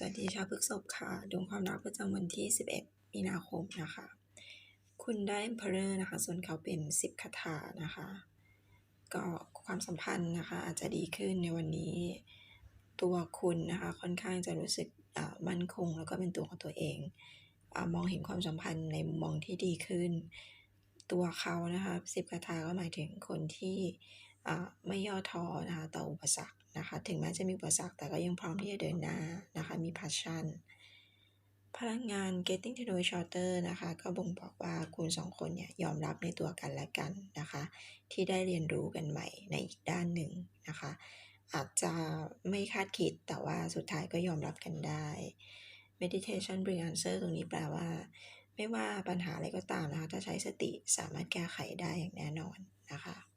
สวัสดีชาวพฤกษภค่ะดวงความรักประจำวันที่ 11 มีนาคมนะคะ คุณได้ Emperor นะคะ ส่วนเขาเป็น 10คาถานะคะ ก็ความสัมพันธ์นะคะ อาจจะดีขึ้นในวันนี้ ตัวคุณนะคะค่อนข้างจะรู้สึกอ่ามั่นคง แล้วก็เป็นตัวของตัวเองอมองเห็นความสัมพันธ์ในมุมมองที่ดีขึ้น ตัวเขานะคะสิบคาถาก็หมายถึงคนที่ ไม่ย่อท้อนะคะต่ออุปสรรคนะคะ ถึงแม้จะมีอุปสรรคแต่ก็ยังพร้อมที่จะเดินหน้านะคะ มี passion พลังงาน getting to know each other นะคะ ก็บ่งบอกว่าคุณสองคนเนี่ยยอมรับในตัวกันและกันนะคะ ที่ได้เรียนรู้กันใหม่ในอีกด้านหนึ่งนะคะ อาจจะไม่คาดคิดแต่ว่าสุดท้ายก็ยอมรับกันได้ meditation bring answer ตรงนี้แปลว่า ไม่ว่าปัญหาอะไรก็ตามนะคะ ถ้าใช้สติสามารถแก้ไขได้อย่างแน่นอนนะคะ